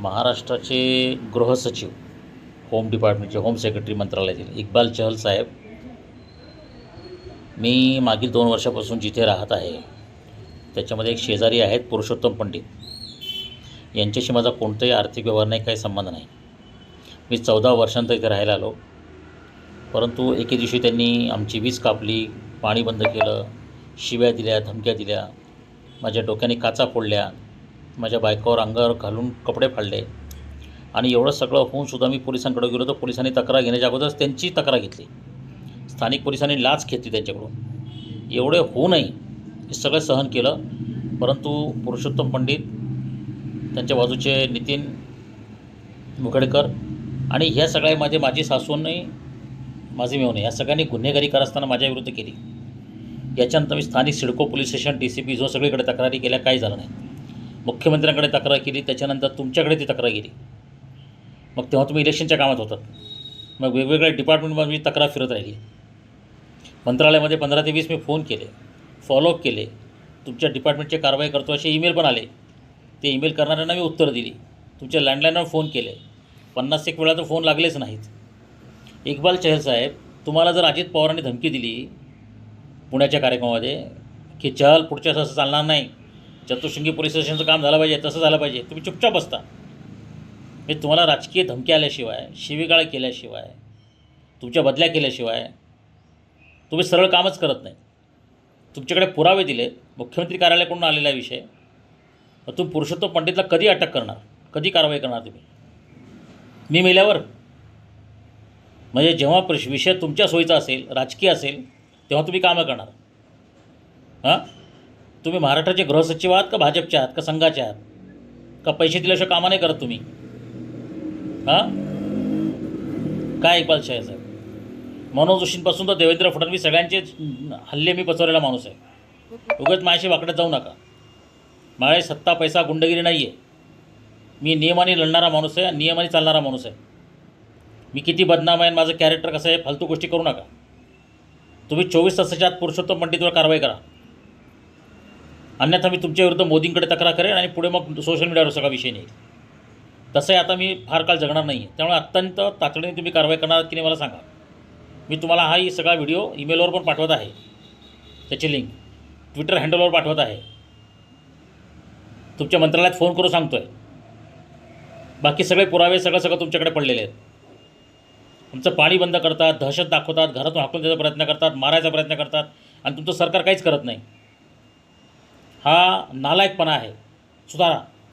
महाराष्ट्राचे गृहसचिव होम डिपार्टमेंटचे होम सेक्रेटरी मंत्रालयातील इक्बाल चहल साहेब मी मागील दोन वर्षापासून जिथे राहत आहे त्याच्यामध्ये एक शेजारी आहेत पुरुषोत्तम पंडित. यांच्याशी माझा कोणताही आर्थिक व्यवहार नाही काही संबंध नाही. मी चौदा वर्षांत इथे राहायला आलो. परंतु एके दिवशी त्यांनी आमची वीज कापली पाणी बंद केलं शिव्या दिल्या धमक्या दिल्या माझ्या डोक्याने काचा फोडल्या. माझ्या बायकावर अंगावर घालून कपडे फाडले. आणि एवढं सगळं होऊनसुद्धा मी पोलिसांकडे गेलो तर पोलिसांनी तक्रार घेण्याच्या अगोदरच त्यांची तक्रार घेतली. स्थानिक पोलिसांनी लाच घेतली त्यांच्याकडून. एवढे होऊनही हे सगळं सहन केलं. परंतु पुरुषोत्तम पंडित त्यांच्या बाजूचे नितीन मुखेडकर आणि ह्या सगळ्यामध्ये माझी सासूनही माझे मिळून या सगळ्यांनी गुन्हेगारी करत असताना माझ्या विरुद्ध केली. याच्यानंतर मी स्थानिक CIDCO police station D C P जो सगळीकडे तक्रारी केल्या काही झालं नाही. मुख्यमंत्र्यांकडे तक्रार केली त्याच्यानंतर तुमच्याकडे ती तक्रार गेली. मग तेव्हा तुम्ही इलेक्शनच्या कामात होतात. मग वेगवेगळ्या डिपार्टमेंटमध्ये मी तक्रार फिरत राहिली. मंत्रालयामध्ये पंधरा ते वीस मी फोन केले फॉलोअप केले. तुमच्या डिपार्टमेंटची कारवाई करतो असे ईमेल पण आले. ते ईमेल करणाऱ्यांना मी उत्तर दिली. तुमच्या लँडलाईनवर फोन केले. पन्नास एक वेळा तर फोन लागलेच नाहीत. इक्बाल चहल साहेब तुम्हाला जर अजित पवारांनी धमकी दिली पुण्याच्या कार्यक्रमामध्ये की चहल पुढच्या असं चालणार नाही चतुशृंगी पोलीस स्टेशनचं काम झालं पाहिजे तसं झालं पाहिजे. तुम्ही चुपचाप बसता. मी तुम्हाला राजकीय धमकी आल्याशिवाय शिवीगाळ केल्याशिवाय तुमच्या बदल्या केल्याशिवाय तुम्ही सरळ कामच करत नाही. तुमच्याकडे पुरावे दिले मुख्यमंत्री कार्यालयाकडून आलेला विषय. मग तुम्ही पुरुषोत्तम पंडितला कधी अटक करणार? कधी कारवाई करणार तुम्ही? मी मेल्यावर? म्हणजे जेव्हा प्रश विषय तुमच्या सोयीचा असेल राजकीय असेल तेव्हा तुम्ही कामं करणार. हां? तुम्ही महाराष्ट्राचे गृहसचिव आहात का भाजपचे आहात का संघाचे आहात? का पैसे दिल्याशिवाय कामा नाही करत तुम्ही? हां? काय इकबाल शाह साहेब? मनोज जोशींपासून तर देवेंद्र फडणवीस सगळ्यांचे हल्ले मी पचवलेला माणूस आहे. उगाच माझ्याशी वाकड्यात जाऊ नका. माझ्या सत्ता पैसा गुंडगिरी नाही आहे मी नियमाने लढणारा माणूस आहे नियमाने चालणारा माणूस आहे. मी किती बदनाम आहे माझं कॅरेक्टर कसं आहे फालतू गोष्टी करू नका. तुम्ही चोवीस तासाच्या आत पुरुषोत्तम पंडितवर कारवाई करा. अन्यथा मी तुमच्या विरुद्ध मोदींकडे तक्रार करेन आणि पुढे मग सोशल मीडियावर सगळा विषय नाही तसंही आता मी फार काळ जगणार नाही त्यामुळे अत्यंत तातडीने तुम्ही कारवाई करणार की नाही मला सांगा. मी तुम्हाला हा सगळा व्हिडिओ ईमेलवर पण पाठवत आहे. त्याची लिंक ट्विटर हँडलवर पाठवत आहे. तुमच्या मंत्रालयात फोन करून सांगतो आहे बाकी सगळे पुरावे सगळं सगळं तुमच्याकडे पडलेले आहेत. तुमचं पाणी बंद करतात दहशत दाखवतात घरातून हाकून द्यायचा प्रयत्न करतात मारायचा प्रयत्न करतात आणि तुमचं सरकार काहीच करत नाही. हा नालायकपणा आहे. सुधारा.